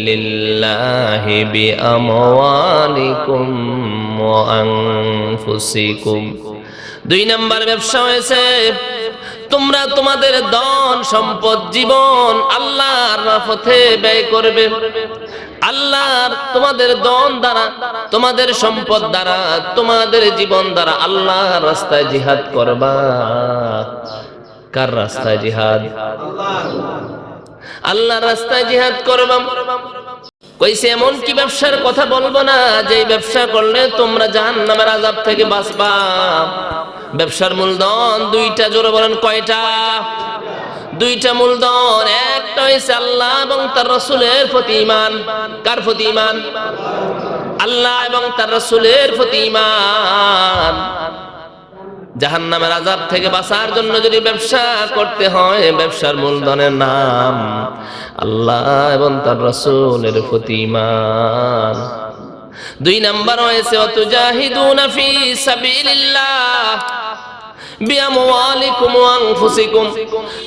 لله بأموالكم وأنفسكم দুই নাম্বার ব্যবসা হয়েছে তোমরা তোমাদের ধন সম্পদ জীবন আল্লাহর পথে ব্যয় করবে আল্লাহর তোমাদের দন দ্বারা তোমাদের সম্পদ দ্বারা তোমাদের জীবন দ্বারা আল্লাহর রাস্তায় জিহাদ করবা কার রাস্তায় জিহাদ আল্লাহর রাস্তায় জিহাদ করবাম। কইছে, এমন কি ব্যবসার কথা বলব না যে ব্যবসা করলে তোমরা জাহান্নামের আযাব থেকে বাঁচবা? ব্যবসার মূলধন দুইটা, জোরে বলেন, কয়টা? দুইটা মূলধন, একটা হইছে আল্লাহ এবং তার রসুলের প্রতি ইমান কার প্রতি ইমান আল্লাহ এবং তার রসুলের প্রতি ইমান জাহান্নামের আজাব থেকে বাঁচার জন্য যদি ব্যবসা করতে হয়, ব্যবসার মূলধনের নাম আল্লাহ এবং তার রসুলের প্রতি দুই নাম্বার হয়েছে, অতুজাহিদুনা ফি সাবিলিল্লাহ, বিআমওয়ালিকুম ওয়া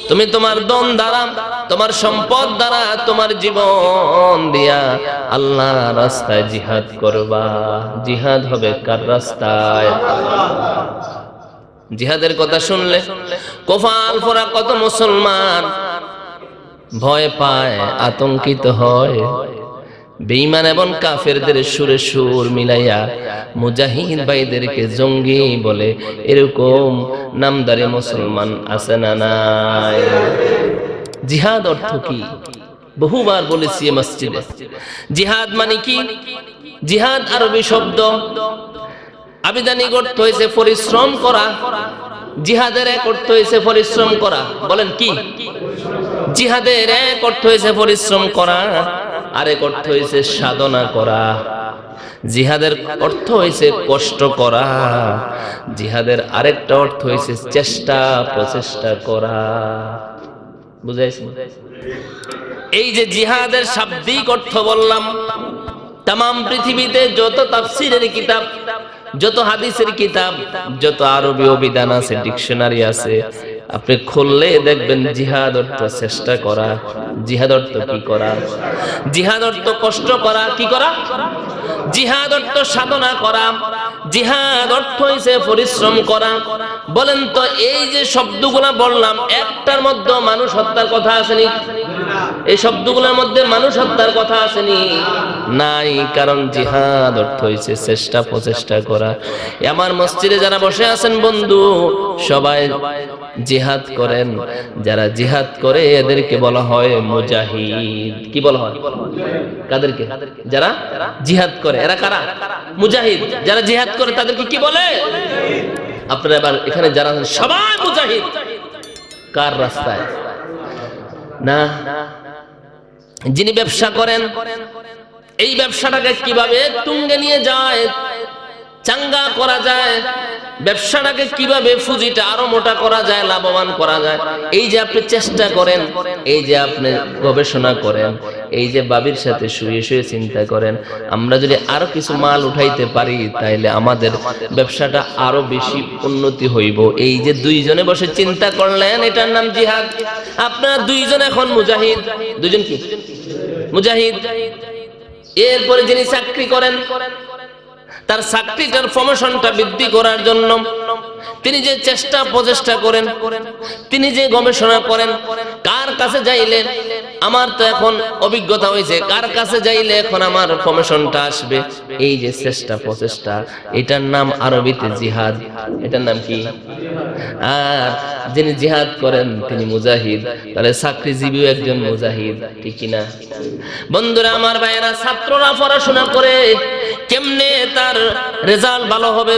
তুমি তোমার দন দ্বারা, তোমার সম্পদ দ্বারা তোমার জীবন দিয়া আল্লাহ রাস্তায় জিহাদ করবা। জিহাদ হবে কার রাস্তায়? জিহাদের কথা শুনলে কোফাল ফোরা কত মুসলমান ভয় পায়, আতঙ্কিত হয়। বেঈমান এবং কাফেরদের সুরে সুর মিলাইয়া মুজাহিদ ভাইদেরকে জঙ্গি বলে, এরকম নামদারি মুসলমান আছে না নাই? জিহাদ অর্থ কি? বহুবার বলেছি মসজিদে। জিহাদ মানে কি? জিহাদ আরবি শব্দ আবিধানিক অর্থ হয়েছে পরিশ্রম করা, জিহাদের এক অর্থ হয়েছে পরিশ্রম করা। বলেন কি? জিহাদের এক অর্থ হয়েছে পরিশ্রম করা, আরেক অর্থ হয়েছে সাধনা করা। জিহাদের অর্থ হয়েছে কষ্ট করা, জিহাদের আরেকটা অর্থ হয়েছে চেষ্টা, প্রচেষ্টা করা। বুঝাইছি এই যে জিহাদের শাব্দিক অর্থ বললাম তাম পৃথিবীতে যত তাফসিরের কিতাব যত হাদিসের কিতাব, যত আরবি অভিধান আছে, ডিকশনারি আছে, আপনি খুললে দেখবেন জিহাদ অর্থ চেষ্টা করা, জিহাদ অর্থ কি করা? জিহাদ অর্থ কষ্ট করা, কি করা? জিহাদ অর্থ সাধনা করা, জিহাদ অর্থ হইছে পরিশ্রম করা। বলেন তো, এই যে শব্দগুলা বললাম, একটার মধ্যে মানুষ হত্যার কথা আসেনি? এই শব্দগুলোর মধ্যে মানুষ হত্যার কথা আসেনি। নাই, কারণ জিহাদ অর্থ হইছে চেষ্টা প্রচেষ্টা করা। আমার মসজিদে যারা বসে আছেন বন্ধু, সবাই জিহাদ করেন। যারা জিহাদ করে, এদেরকে বলা হয় মুজাহিদ। কি বলা হয়? কাদেরকে? যারা জিহাদ করে। এরা কারা? মুজাহিদ। যারা জিহাদ করে, তাদেরকে কি বলে? আপনারা এবার এখানে যারা সবাই মুজাহিদ। কার রাস্তায়? না। যিনি ব্যবসা করেন এই ব্যবসাটাকে কীভাবে তুঙ্গে নিয়ে যায় চাঙ্গা করা যায়, ব্যবসাটাকে কীভাবে ফুজিটা আরও মোটা করা যায়, লাভবান করা যায়, এই যে আপনি চেষ্টা করেন, এই যে আপনি গবেষণা করেন, এই যে বাবির সাথে শুয়ে শুয়ে চিন্তা করেন, আমরা যদি আরও কিছু মাল উঠাইতে পারি, তাইলে আমাদের ব্যবসাটা আরও বেশি উন্নতি হইব। এই যে দুইজনে বসে চিন্তা করলেন, এটার নাম জিহাদ। আপনারা দুইজন এখন মুজাহিদ। দুইজন কি? মুজাহিদ। এরপরে যিনি চাকরি করেন তার চাকরিটার প্রমোশনটা বৃদ্ধি করার জন্য তিনি যে চেষ্টা প্রচেষ্টা করেন, তিনি যে গবেষণা করেন, কার কাছে যাইলে আমার তো এখন অভিজ্ঞতা হয়েছে, কার কাছে যাইলে এখন আমার প্রমোশনটা আসবে? এই যে চেষ্টা প্রচেষ্টা, এটার নাম আরবিতে জিহাদ। এটার নাম কি? আর যিনি জিহাদ করেন, তিনি মুজাহিদ। তাহলে চাকরিজীবীও একজন মুজাহিদ, ঠিক কিনা বন্ধুরা, আমার ভাইয়েরা, ছাত্ররা পড়াশোনা করে কেমনে তার রেজাল্ট ভালো হবে,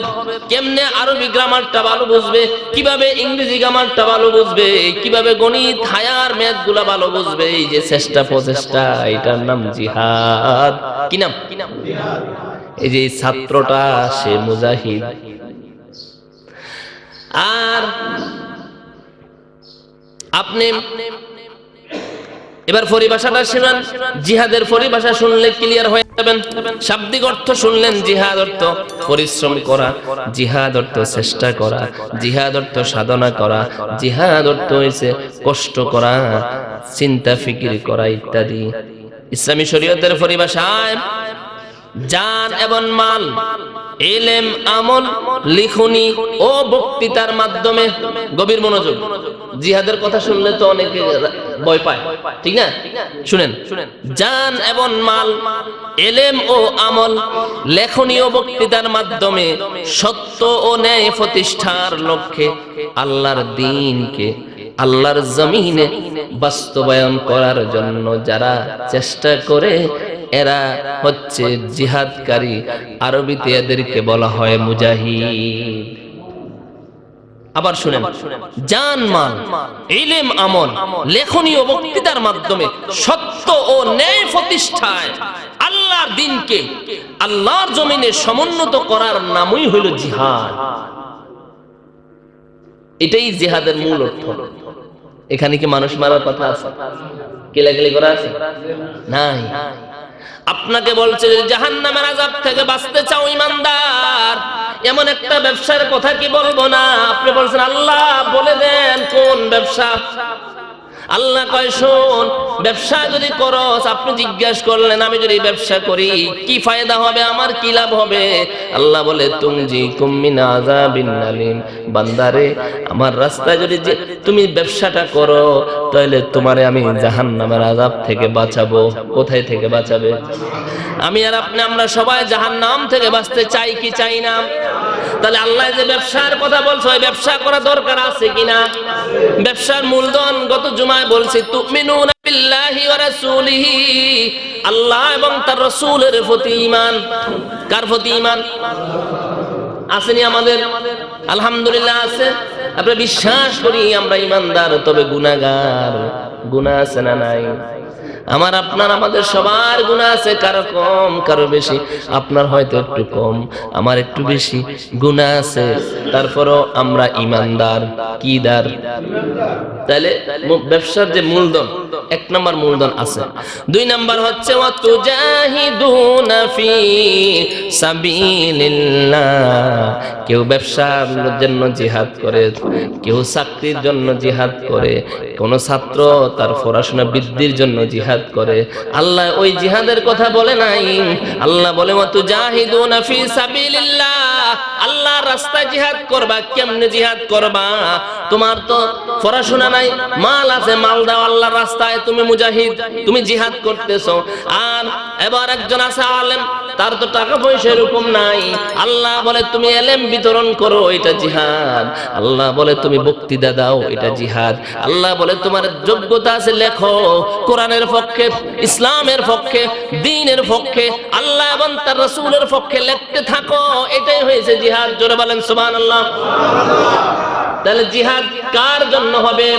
কেমনে আরবি গ্রামারটা ভালো বুঝবে, কীভাবে ইংরেজি গ্রামারটা ভালো বুঝবে, কীভাবে গণিত, হায়ার ম্যাথগুলা ভালো বুঝবে, এই যে চেষ্টা প্রচেষ্টা, এটার নাম জিহাদ। কি নাম? এই যে ছাত্রটা, সে মুজাহিদ। আর আপনি, এবার পরিভাষাটা শুনেন। জিহাদের পরিভাষা শুনলে ক্লিয়ার হয়ে যাবেন। শাব্দিক অর্থ শুনলেন, জিহাদ অর্থ পরিশ্রম করা, জিহাদ অর্থ চেষ্টা করা, জিহাদ অর্থ সাধনা করা, জিহাদ অর্থ হয়েছে কষ্ট করা। চিন্তা, ফিকির করা ইত্যাদি। ইসলামী শরীয়তের পরিভাষায় জান এবং মাল, এলেম, আমল, লিখনি ও বক্তৃতার মাধ্যমে গভীর মনোযোগ। জিহাদের কথা শুনলে তো অনেকে ভয় পায়, ঠিক না? শুনেন, জান এবং মাল, এলেম ও আমল, লেখনী ও বক্তৃতার মাধ্যমে সত্য ও ন্যায় প্রতিষ্ঠার লক্ষ্যে আল্লাহর দিনকে আল্লাহর জমিনে বাস্তবায়ন করার জন্য যারা চেষ্টা করে, এরা হচ্ছে জিহাদকারী। আরবিতে এদেরকে বলা হয় মুজাহিদ। আবার শুনেন, জান মাল, ইলেম আমল লেখনী ও বক্তৃতার মাধ্যমে সত্য ও ন্যায় প্রতিষ্ঠায় আল্লাহর দিনকে আল্লাহর জমিনে সমুন্নত করার নামই হইল জিহাদ। এটাই জিহাদের মূল অর্থ। এখানে কি মানুষ মারার কথা আছে? কেলাকেলি করা আছে? নাই। আপনাকে বলছে যে জাহান্নামের আযাব থেকে বাঁচতে চাও ইমানদার। এমন একটা ব্যবসার কথা কি বলব না? আপনি বলছেন, আল্লাহ, বলে দেন কোন ব্যবসা? আল্লাহ কয়, শোন, ব্যবসা যদি করস, আপনি জিজ্ঞেস করলেন, আমি যদি ব্যবসা করি, কি ফায়দা হবে? আমার কি লাভ হবে? আল্লাহ বলে তুমজি কুম্মিন আযাবিন আলিম। বান্দারে, আমার রাস্তায় যদি তুমি ব্যবসাটা করো, তাহলে তোমারে আমি জাহান্নামের আযাব থেকে বাঁচাবো। কোথায় থেকে বাঁচাবে? আমি আর আপনি, আমরা সবাই জাহান্নাম থেকে বাঁচতে চাই কি চাই না? তাহলে আল্লাহ যে ব্যবসার কথা বলছো ব্যবসা করা দরকার আছে কিনা? ব্যবসার মূলধন গত জুমায় বলছি রাসূলিহি। আল্লাহ এবং তার রাসূলের প্রতি ঈমান। কার প্রতি ঈমান? আসেনি আমাদের? আলহামদুলিল্লাহ আছে। আমরা বিশ্বাস করি আমরা ইমানদার, তবে গুনাগার গুনা আছে না নাই? আমার, আপনার, আমাদের সবার গুণা আছে। কারও কম, কারও বেশি। আপনার হয়তো একটু কম, আমার একটু বেশি। গুণা আছে। তারপরও আমরা ইমানদার। কি দার? তাহলে ব্যবসার যে মূলধন, এক নম্বর মূলধন আছে। দুই নম্বর হচ্ছে, ওয়া তুজাহিদুনা ফি সাবিলিল্লাহ। কেউ ব্যবসার জন্য জিহাদ করে, কেউ চাকরির জন্য জিহাদ করে, কোন ছাত্র তার পড়াশোনা বৃদ্ধির জন্য জিহাদ করে। আল্লাহ ওই জিহাদের কথা বলে নাই। আল্লাহ বলে মতো আল্লাহর রাস্তায় জিহাদ করবা, কেমনে জিহাদ করবা? তোমার তো পড়াশোনা নাই, মাল আছে, মাল দাও রাস্তায়, তুমি মুজাহিদ, তুমি জিহাদ করতেছো। আর এবার একজন আছে আলেম তার তো টাকা পয়সা এরকম নাই। আল্লাহ বলে, তুমি এলেম বিতরণ করো, এটা জিহাদ। আল্লাহ বলে, তুমি বক্তৃতা দাও, এটা জিহাদ। আল্লাহ বলে, তোমার যোগ্যতা আছে, লেখো। কোরআনের পক্ষে, ইসলামের পক্ষে দ্বীনের পক্ষে, আল্লাহ এবং তার রাসূলের পক্ষে লিখতে থাকো। এটাই হয়েছে জিহাদ। জোরে বলেন, সুবহানাল্লাহ। তাহলে জিহাদ কার জন্য হবে?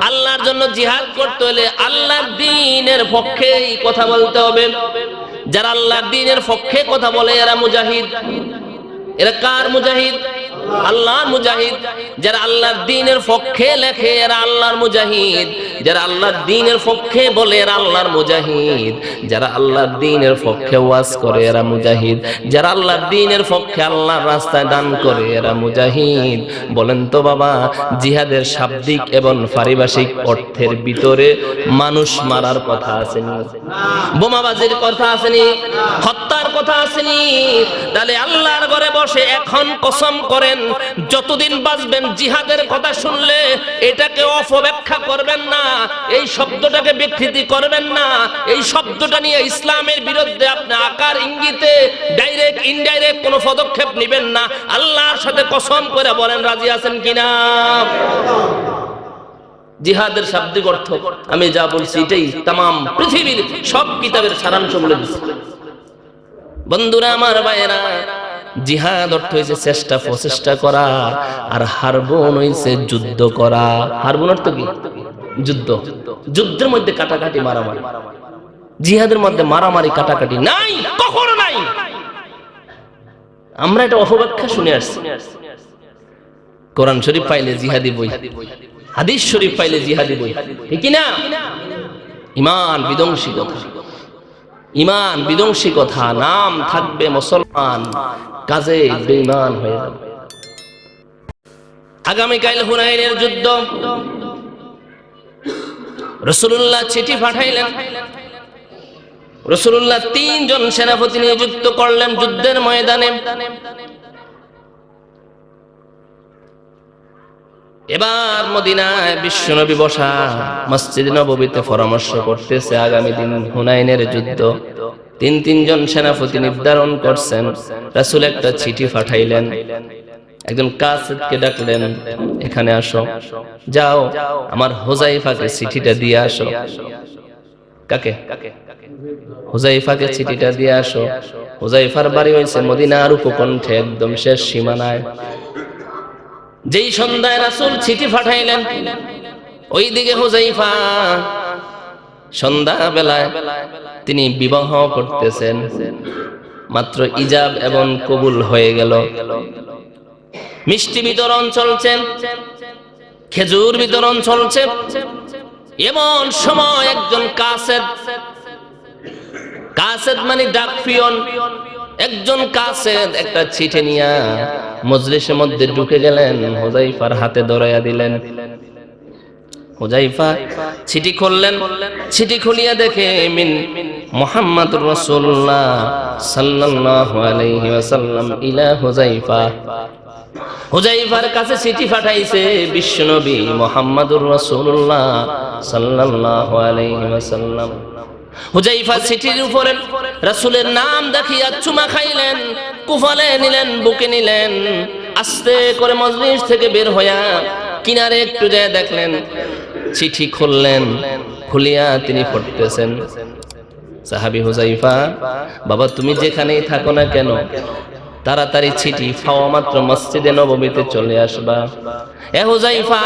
আল্লাহর জন্য জিহাদ করতে হলে আল্লাহর দ্বীনের পক্ষেই কথা বলতে হবে। যারা আল্লাহর দিনের পক্ষে কথা বলে এরা মুজাহিদ। এরা কার মুজাহিদ? আল্লাহর মুজাহিদ, যারা আল্লাহর দ্বীনের পক্ষে লেখে এরা আল্লাহর মুজাহিদ। যারা আল্লাহর দ্বীনের পক্ষে বলে এরা আল্লাহর মুজাহিদ। যারা আল্লাহর দ্বীনের পক্ষে ওয়াজ করে এরা মুজাহিদ। যারা আল্লাহর দ্বীনের পক্ষে আল্লাহর রাস্তায় দান করে এরা মুজাহিদ। বলেন তো বাবা, জিহাদের শাব্দিক এবং পারিভাষিক অর্থের ভিতরে মানুষ মারার কথা আসেনি? বোমাবাজির কথা আসেনি? হত্যার কথা আসেনি? তাহলে আল্লাহর ঘরে বসে এখন কসম করেন যতদিন বাঁচবেন, জিহাদের কথা শুনলে এটাকে অপব্যাখ্যা করবেন না, এই শব্দটাকে বিকৃতি করবেন না, এই শব্দটা নিয়ে ইসলামের বিরুদ্ধে আপনি আকার ইঙ্গিতে ডাইরেক্ট ইনডাইরেক্ট কোনো পদক্ষেপ নেবেন না। আল্লাহর সাথে কসম করে বলেন, রাজি আছেন কিনা? জিহাদের শাব্দিক অর্থ, আমি যা বলছি এটাই তাম পৃথিবীর সব কিতাবের সারাংশ বলে দিচ্ছি। বন্ধুরা, আমার ভাইয়েরা জিহাদ অর্থ হয়েছে চেষ্টা প্রচেষ্টা করা, আর হারবন হয়েছে যুদ্ধ করা। হারবন অর্থ কি? যুদ্ধ। যুদ্ধের মধ্যে কাটাকাটি, মারামারি। জিহাদের মধ্যে মারামারি, কাটাকাটি নাই, কখনো নাই। আমরা এটা অপব্যাখ্যা শুনে আসছি। কোরআন শরীফ পাইলে জিহাদি বই, হাদিস শরীফ পাইলে জিহাদি বই, ঠিক না ইমান বিধ্বংসী কথা। ইমান বিধ্বংসী কথা নাম থাকবে মুসলমান, কাজে বেঈমান হয়ে যাবে। আগামীকাল হুনাইনের যুদ্ধ। রসুল্লাহ চিঠি পাঠাইলেন। রসুল্লাহ তিনজন সেনাপতি নিযুক্ত করলেন যুদ্ধের ময়দানে। এবার মদিনায় বিশ্বনবী বসা মসজিদ নববীতে পরামর্শ করতেছে আগামী দিন হুনাইনের যুদ্ধ। তিন তিনজন সেনাপতি নির্ধারণ করছেন। রাসুল একটা চিঠি পাঠাইলেন। একজন কাসেদকে ডাকলেন, এখানে আসো। যাও, আমার হোজাইফাকে চিঠিটা দিয়ে আসো। কাকে? হুজাইফাকে চিঠিটা দিয়ে আসো। হুজাইফার বাড়ি হয়েছে মদিনার উপকণ্ঠে, একদম শেষ সীমানায়। যেই সন্ধ্যায় রাসূল চিঠি পাঠাইলেন ওই দিকে হুজাইফা সন্ধ্যা বেলায় তিনি বিবাহ করতেছেন। মাত্র ইজাব এবং কবুল হয়ে গেল। মিষ্টি বিতরণ চলছে, খেজুর বিতরণ চলছে। এমন সময় একজন কাসেদ কাসেদ মানে ডাক পিয়ন একজন কাছে একটা চিঠি নিয়া মজলিসের মধ্যে ঢুকে গেলেন হুজাইফার হাতে ধরাইয়া দিলেন। হুজাইফা চিঠি খুললেন, চিঠি খুলিয়া দেখে মিন মুহাম্মাদুর রাসূলুল্লাহ সাল্লাল্লাহু আলাইহি ওয়াসাল্লাম ইলা হুজাইফা হুজাইফার কাছে চিঠি পাঠাইছে বিশ্বনবী মুহাম্মাদুর রাসূলুল্লাহ সাল্লাল্লাহু আলাইহি ওয়াসাল্লাম। হুজাইফা চিঠির উপরে রাসূলের নাম দেখিয়া চুমা খাইলেন, কুফালে নিলেন, বুকে নিলেন, আস্তে করে মজলিস থেকে বের হইয়া কিনারে একটু যায় দেখলেন, চিঠি খুললেন, খুলিয়া তিনি পড়তেছেন। সাহাবি হুজাইফা, বাবা তুমি যেখানেই থাকো না কেন, তাড়াতাড়ি ছিটি ফাওয়া মাত্র মসজিদে নবমীতে চলে আসবা। এ হুজাইফা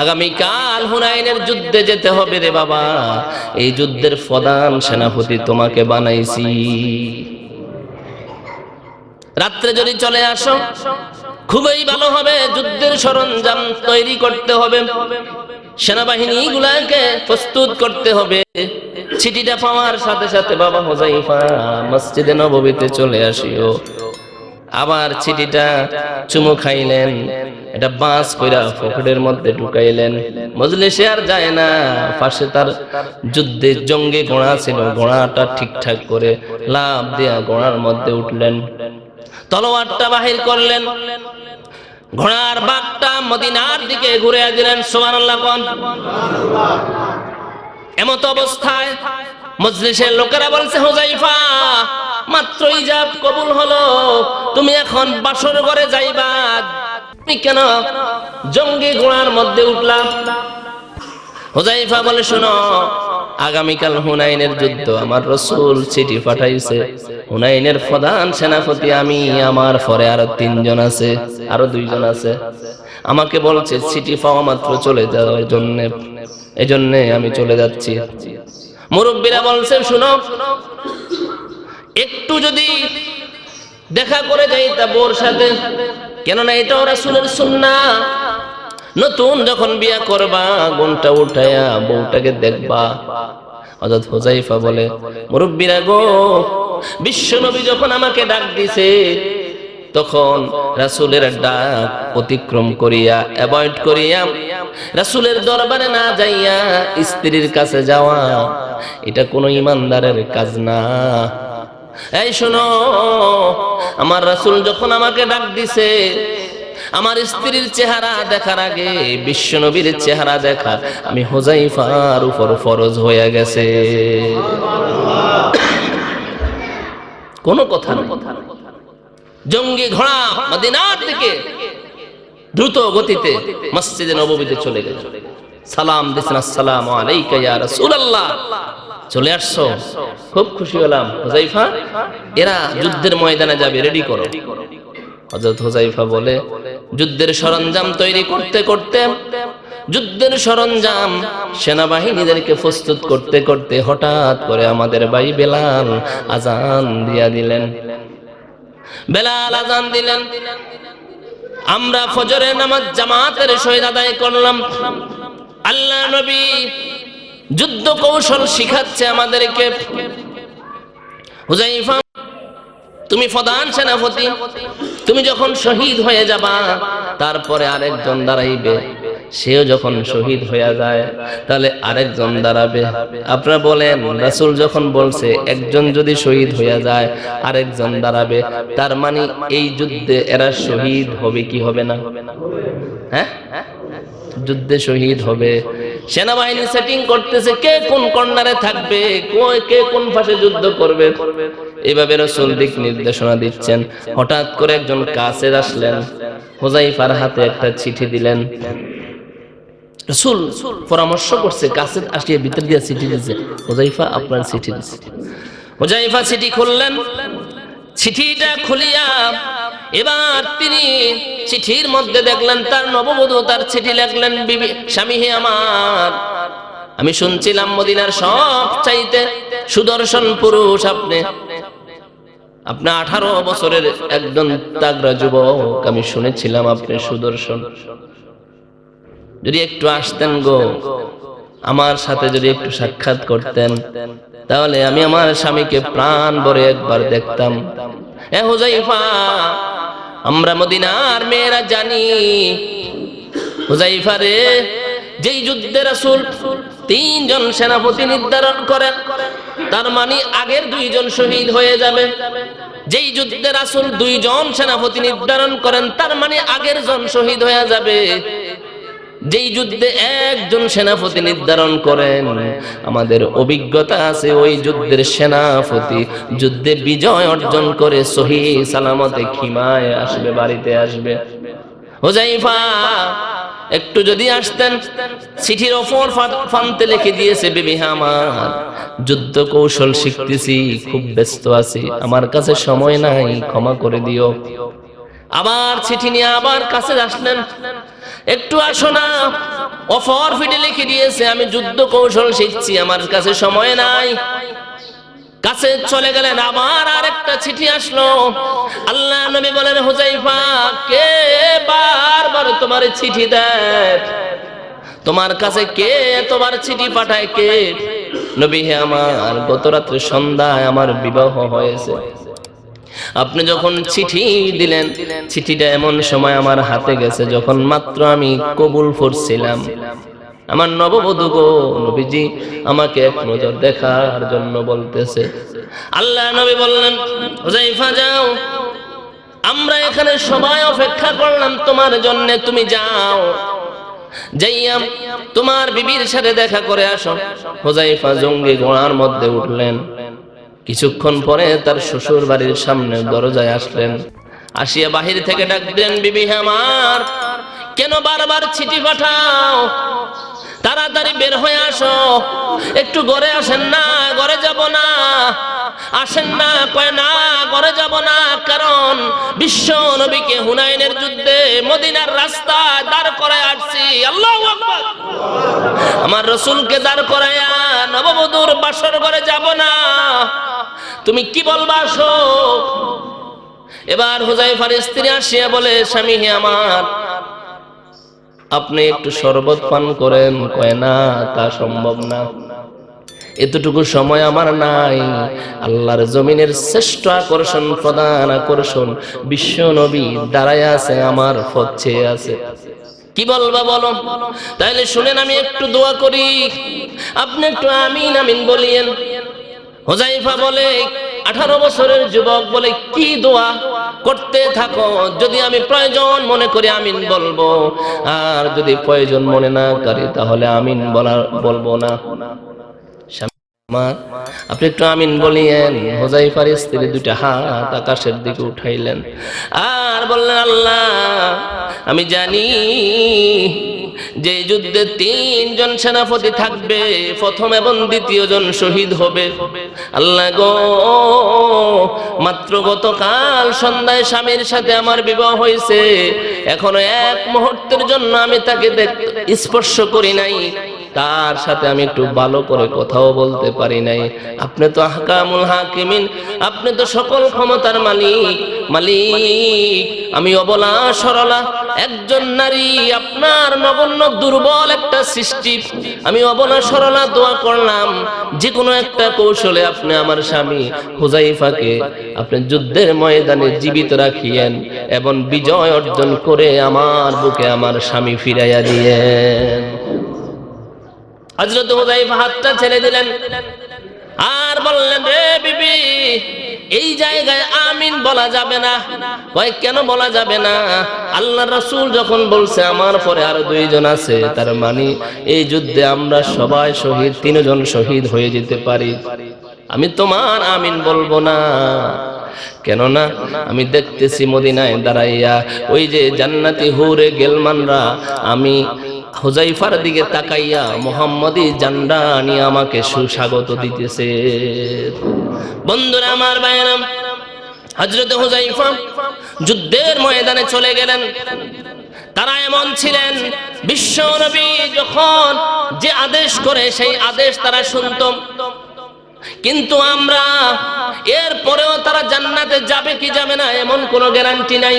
আগামীকাল হুনাইনের যুদ্ধে যেতে হবে রে বাবা। এই যুদ্ধের প্রধান সেনাপতি তোমাকে বানাইছি। রাত্রে যদি চলে আসো, খুবই ভালো হবে, যুদ্ধের সরঞ্জাম তৈরি করতে হবে। সেনাবাহিনী গুলাকে প্রস্তুত করতে হবে। চিঠিটা পাওয়ার সাথে সাথে বাবা হোজাইফা মসজিদে নববীতে চলে আসিও। আবার চিঠিটা চুমু খাইলেন। এটা বাঁশ কইরা পকেটের মধ্যে ঢুকাইলেন। মজলিসে আর যায় না। পাশে তার যুদ্ধে জঙ্গে ঘোড়া ছিল। ঘোড়াটা ঠিকঠাক করে লাভ দিয়া ঘোড়ার মধ্যে উঠলেন। তলোয়ারটা বাহির করলেন। ঘোড়ার বাঘটা মদিনার দিকে ঘুরে দিলেন। কোন। এমত অবস্থায় মজলিসের লোকেরা বলছে হুজাইফা মাত্র ইজাব কবুল হলো। তুমি এখন বাসর ঘরে যাইবা। কেন জঙ্গি ঘোড়ার মধ্যে উঠলাম? হুজাইফা বলে, শোনো, আগামীকাল হুনাইনের যুদ্ধ, আমার রসুল চিঠি পাঠাইছে। হুনাইনের প্রধান সেনাপতি আমি, আমার পরে আরও তিনজন আছে, আরও দুইজন আছে। আমাকে বলছে, চিঠি পাওয়া মাত্র চলে যাওয়ার জন্য এজন্য আমি চলে যাচ্ছি। মুরব্বীরা বলছে, শুনো, একটু যদি দেখা করে যাই তা বোর সাথে। কেননা এটাও রাসূলের সুন্নাহ। নতুন যখন বিয়া করবা, গুণটা উঠায়া বউটাকে দেখবা। অর্থাৎ হোজাইফা বলে, মুরব্বীরা গো, বিশ্বনবী যখন আমাকে ডাক দিছে, তখন রাসুলের ডাক অতিক্রম করিয়া অ্যাভয়েড করিয়া, রাসুলের দরবারে না যাইয়া স্ত্রীর কাছে যাওয়া, এটা কোনো ইমানদারের কাজ না। এই শোনো, আমার রাসূল যখন আমাকে ডাক দিছে, আমার স্ত্রীর চেহারা দেখার আগে, বিশ্বনবীর চেহারা দেখা, আমি হোজাইফার উপর ফরজ হয়ে গেছে। কোনো কথা জঙ্গি ঘোড়া মদিনার দিকে দ্রুত গতিতে মসজিদে নববীতে চলে গেল। সালাম দিছেন, আসসালামু আলাইকা ইয়া রাসূলুল্লাহ। চলে আসছো? খুব খুশি হলাম। হুজাইফা, এরা যুদ্ধের ময়দানে যাবে রেডি করো। হযরত হুজাইফা বলে, যুদ্ধের সরঞ্জাম তৈরি করতে করতে, যুদ্ধের সরঞ্জাম সেনাবাহিনীদেরকে প্রস্তুত করতে করতে হঠাৎ করে আমাদের ভাই বেলাল আজান দিয়া দিলেন। বেলাল আজান দিলেন। আমরা ফজরের নামাজ জামাতের সহিত আদায় করলাম। আল্লাহ নবী যুদ্ধ কৌশল শিখাচ্ছে আমাদেরকে। তুমি প্রধান সেনাপতি। তুমি যখন শহীদ হয়ে যাবা, তারপরে আরেকজন দাঁড়াইবে। সেও যখন শহীদ হয়ে যায়, তাহলে আরেকজন দাঁড়াবে। আপনারা বলেন, রাসূল যখন বলছে, একজন যদি শহীদ হয়ে যায়, আরেকজন দাঁড়াবে। তার মানে এই যুদ্ধে এরা শহীদ হবে কি হবে না? হ্যাঁ? যুদ্ধে শহীদ হবে। সেনাবাহিনী সেটিং করতেছে কে কোন কর্নারে থাকবে কে কোন পাশে যুদ্ধ করবে। এভাবে রসুল দিক নির্দেশনা দিচ্ছেন। হঠাৎ করে একজন কাছের আসলেন। হোজাইফার হাতে একটা চিঠি দিলেন। কাছে আপনার চিঠি খুললেন। চিঠিটা খুলিয়া এবার তিনি চিঠির মধ্যে দেখলেন, তার নববধূ, তার চিঠি লেখলেন, বিবি, স্বামী হে আমার, আমি শুনছিলাম মদিনার সব চাইতে সুদর্শন পুরুষ আপনি। আপনার আঠারো বছরের একজন তাগরা যুবক, আমি শুনেছিলাম আপনি সুদর্শন। যদি একটু আসতেন গো, আমার সাথে যদি একটু সাক্ষাৎ করতেন, তাহলে আমি আমার স্বামীকে প্রাণ ভরে একবার দেখতাম। এ হুজাইফা, আমরা মদিনার মেয়েরা জানি। হুজাইফা রে, যেই যুদ্ধে রাসূল তিনজন সেনাপতি নির্ধারণ করেন, তার মানে আগের দুইজন শহীদ হয়ে যাবে। যেই যুদ্ধে রাসূল দুইজন সেনাপতি নির্ধারণ করেন, তার মানে আগের জন শহীদ হয়ে যাবে। যেই যুদ্ধে একজন সেনাপতি নির্ধারণ করেন, আমাদের অভিজ্ঞতা আছে ওই যুদ্ধের সেনাপতি যুদ্ধে বিজয় অর্জন করে সহি সালামতে খিমায় আসবে, বাড়িতে আসবে। হোজাইফা, একটু যদি আসতেন, চিঠির ওপর ফা- ফান্তে লিখে দিয়েছে, বিবি আমার যুদ্ধ কৌশল শিখতেছি, খুব ব্যস্ত আছি, আমার কাছে সময় নাই, ক্ষমা করে দিও। আবার চিঠি নিয়ে আবার কাছে আসলেন। একটু আসো না। অফর ফিডে লিখে দিয়েছে, আমি যুদ্ধ কৌশল শিখছি, আমার কাছে সময় নাই। কাছে চলে গেলেন, আবার আরেকটা চিঠি আসলো। আল্লাহ নবী বলেন হুজাইফা কে বারবার তোমার চিঠি দেয়? তোমার কাছে কে তোমার চিঠি পাঠায়? কে? নবী হে আমার গত রাত্রে সন্ধ্যায় আমার বিবাহ হয়েছে। আপনি যখন চিঠি দিলেন, চিঠিটা এমন সময় আমার হাতে গেছে যখন মাত্র আমি কবুল করছিলাম। আমার নববধূ গো, নবীজি আমাকে এক নজর দেখার জন্য বলতেছে, আল্লাহ নবী বললেন হুজাইফা যাও। আমরা এখানে সবাই অপেক্ষা করলাম তোমার জন্য, তুমি যাও। যাইয়াম তোমার বিবির সাথে দেখা করে আসো। হুজাইফা জঙ্গি ঘোড়ার মধ্যে উঠলেন। কিছুক্ষণ পরে তার শ্বশুর বাড়ির সামনে দরজায় আসলেন। আসিয়া বাহির থেকে ডাকলেন বিবি আমার, কেন বারবার চিঠি পাঠাও? তাড়াতাড়ি বের হয়ে আসো। একটু ঘরে আসেন না, ঘরে যাব না। আসেন না, কয় না, ঘরে যাব না, কারণ বিশ্ব নবীকে হুনাইনের যুদ্ধে মদিনার রাস্তা দাঁড় করায় আসছি। আল্লাহ আমার রসুলকে দাঁড় করাইয়া নববধূর বাসর ঘরে যাব না। তুমি কি বলবা আসো? এবার হুজাইফার স্ত্রী আসিয়া বলে, স্বামী হে আমার, আপনি একটু শরবত পান করেন। কয়, না, তা সম্ভব না। এতটুকু সময় আমার নাই। আল্লাহর জমিনের শ্রেষ্ঠ আকর্ষণ, প্রধান আকর্ষণ বিশ্ব নবী দাঁড়ায় আছে, আমার চেয়ে আছে। কি বলবা বলো? তাইলে শুনেন, আমি একটু দোয়া করি। আপনি একটু আমিন আমিন বলিয়েন। হোজাইফা বলে, আঠারো বছরের যুবক বলে কি দোয়া করতে থাকো? যদি আমি প্রয়োজন মনে করি আমিন বলব। আর যদি প্রয়োজন মনে না করি তাহলে আমিন বলার বলব না। আমার আপনি একটু আমিন বলিয়েন হোজাইফার স্ত্রী দুইটা হাত আকাশের দিকে উঠাইলেন। আর বললেন, আল্লাহ, আমি জানি যে যুদ্ধে তিনজন সেনাপতি থাকবে, প্রথম এবং দ্বিতীয় জন শহীদ হবে। আল্লাহ গো, মাত্র গতকাল সন্ধ্যায় স্বামীর সাথে আমার বিবাহ হয়েছে। এখনও এক মুহূর্তের জন্য আমি তাকে দেখ, স্পর্শ করি নাই। তার সাথে আমি একটু ভালো করে কথাও বলতে পারি নাই। আপনি তো আহকামুল হাকিমিন, আপনি তো সকল ক্ষমতার মালিক মালিক। আমি অবলা সরলা, একজন নারী, আপনার নগণ্য দুর্বল একটা সৃষ্টি। আমি অবলা সরলা দোয়া করলাম যে কোনো একটা কৌশলে আপনি আমার স্বামী হুজাইফাকে আপনি যুদ্ধের ময়দানে জীবিত রাখিয়েন এবং বিজয় অর্জন করে আমার বুকে আমার স্বামী ফিরাইয়া দিয়েন। হজরত হাতটা ছেড়ে দিলেন। আর বললেন রে বিবি, এই জায়গায় আমিন বলা যাবে না। কয়, কেন বলা যাবে না? আল্লাহ রসুল যখন বলছে, আমার পরে আরও দুইজন আছে, তার মানে এই যুদ্ধে আমরা সবাই শহীদ, তিনজন শহীদ হয়ে যেতে পারি। আমি তোমার আমিন বলব না। কেননা আমি দেখতেছি মদিনায় দাঁড়াইয়া ওই যে জান্নাতি হুরে গেলমানরা, আমি হুজাইফার দিকে তাকাইয়া মোহাম্মদী জান্ডা নিয়ে আমাকে সুস্বাগত দিতেছে। বন্ধুরা, আমার বাইরাম হজরত হুজাইফা যুদ্ধের ময়দানে চলে গেলেন। তারা এমন ছিলেন, বিশ্ব নবী যখন যে আদেশ করে সেই আদেশ তারা শুনত। কিন্তু আমরা এর পরেও তারা জান্নাতে যাবে কি যাবে না এমন কোনো গ্যারান্টি নাই।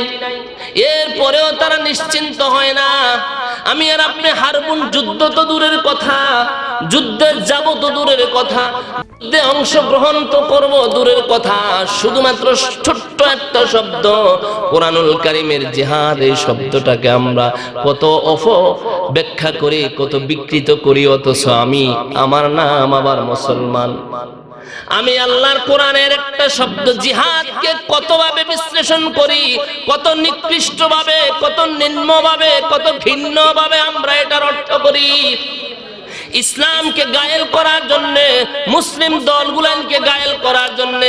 এর পরেও তারা নিশ্চিন্ত হয় না আমি আর আপনি হারবুন যুদ্ধ তো দূরের কথা, যুদ্ধে যাব তো দূরের কথা, যুদ্ধে অংশগ্রহণ তো করব দূরের কথা। শুধুমাত্র ছোট্ট একটা শব্দ, কোরআনুল কারিমের জিহাদ, এই শব্দটাকে আমরা কত অফ ব্যাখ্যা করি, কত বিকৃত করি, অথচ আমি, আমার নাম আবার মুসলমান। আমি আল্লাহর কোরআনের একটা শব্দ জিহাদকে কতভাবে বিশ্লেষণ করি, কত নিকৃষ্ট ভাবে কত নিম্ন ভাবে কত ঘৃণ্য ভাবে আমরা এটার অর্থ করি? ইসলামকে গায়েল করার জন্য, মুসলিম দলগুলানকে গায়েল করার জন্য,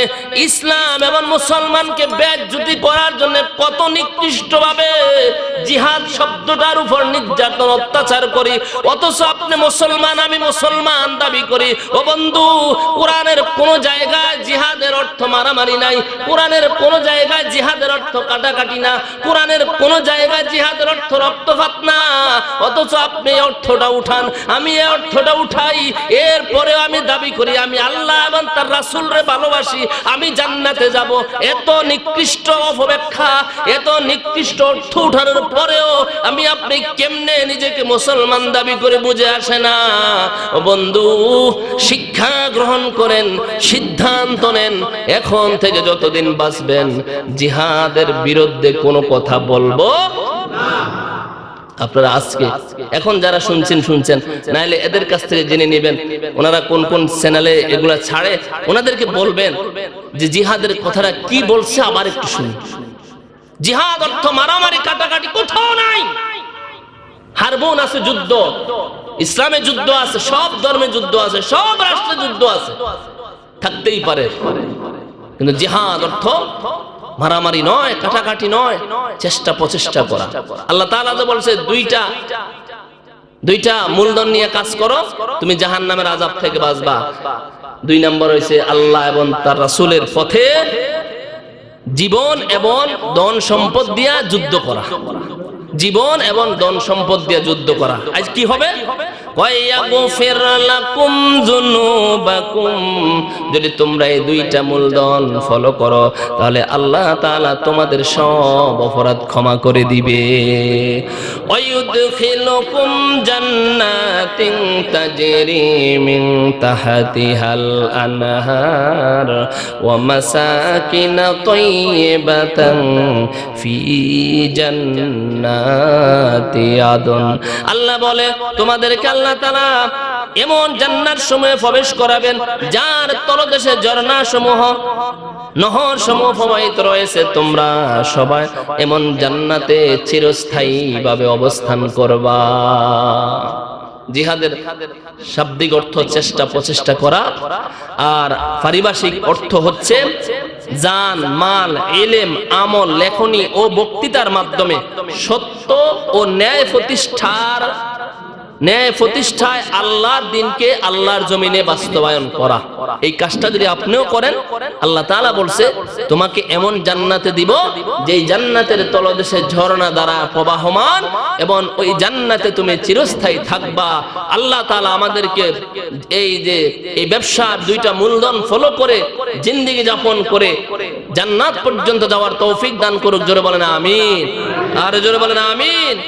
ইসলাম এবং মুসলমানকে ব্যাজুতি করার জন্য কত নিকৃষ্ট ভাবে জিহাদ শব্দটার উপর নির্যাতন, অত্যাচার করি। অথচ আপনি মুসলমান, আমি মুসলমান দাবি করি। ও বন্ধু, কোরআনের কোন জায়গায় জিহাদের অর্থ মারামারি নাই। কোরআনের কোন জায়গায় জিহাদের অর্থ কাটাকাটি না। কোরআনের কোন জায়গায় জিহাদের অর্থ রক্তপাত না। অথচ আপনি অর্থটা উঠান। আমি এই অর্থটা উঠাই এরপরেও আমি দাবি করি, আমি আল্লাহ এবং তার রাসূল রে ভালোবাসি, আমি জান্নাতে যাব। এত নিকৃষ্ট অপব্যাখ্যা, এত নিকৃষ্ট অর্থ উঠানোর পরেও আমি আপনি কেমনে নিজেকে মুসলমান দাবি করে বুঝে আসে না? বন্ধু, শিক্ষা গ্রহণ করেন, সিদ্ধান্ত নেন, এখন থেকে যতদিন বাঁচবেন, জিহাদের বিরুদ্ধে কোনো কথা বলব আপনারা আজকে, এখন যারা শুনছেন শুনছেন, নাইলে এদের কাছ থেকে জেনে নেবেন, ওনারা কোন কোন চ্যানেলে এগুলা ছাড়ে, ওনাদেরকে বলবেন যে জিহাদের কথাটা কি বলছে, আবার একটু শুনুন। জিহাদ অর্থ মারামারি, কাটাকাটি কোথাও নাই। হারবোন আছে, যুদ্ধ। ইসলামে যুদ্ধ আছে, সব ধর্মে যুদ্ধ আছে, সব রাষ্ট্রে যুদ্ধ আছে। থাকতেই পারে। কিন্তু জিহাদ অর্থ মারামারি নয়, কাটাকাটি নয়, চেষ্টা প্রচেষ্টা করা। আল্লাহ তাআলা তো বলছে, দুইটা দুইটা মূলধন নিয়ে কাজ করো, তুমি জাহান নামের আজাব থেকে বাঁচবা। দুই নম্বর হয়েছে আল্লাহ এবং তার রাসূলের পথে জীবন এবং ধন সম্পদ দিয়া যুদ্ধ করা। জীবন এবং ধন সম্পদ দিয়া যুদ্ধ করা। আজ কি হবে? যদি তোমরা এই দুইটা মূলধন ফলো করো, তাহলে আল্লাহ তাআলা তোমাদের সব অপরাধ ক্ষমা করে দিবে। ওয়ায়ুদখিলুকুম তাহতিহাল ফি জান্নাতি আল্লাহ বলে, তোমাদেরকে আল্লাহ তাআলা এমন জান্নার সময়ে প্রবেশ করাবেন, যার তলদেশে ঝর্ণা সমূহ নহর সমূহ প্রবাহিত রয়েছে। তোমরা সবাই এমন জান্নাতে চিরস্থায়ী ভাবে অবস্থান করবা। জিহাদের শাব্দিক অর্থ চেষ্টা, প্রচেষ্টা করা। আর পারিভাষিক অর্থ হচ্ছে জান, মাল এলেম আমল, লেখনী ও বক্তৃতার মাধ্যমে সত্য ও ন্যায় প্রতিষ্ঠার ন্যায় প্রতিষ্ঠায় আল্লাহর দিনকে আল্লাহর জমিনে বাস্তবায়ন করা। এই কাজটা যদি আপনিও করেন, আল্লাহ তাআলা বলছে, তোমাকে এমন জান্নাতে দিব, যেই জান্নাতের তলদেশে ঝর্ণা দ্বারা প্রবাহমান এবং ওই জান্নাতে তুমি চিরস্থায়ী থাকবা। আল্লাহ তাআলা আমাদেরকে এই যে, এই ব্যবসার দুইটা মূলধন ফলো করে, জিন্দিগি যাপন করে জান্নাত পর্যন্ত যাওয়ার তৌফিক দান করুক। জোরে বলেন আমিন। আর জোরে বলেন আমিন।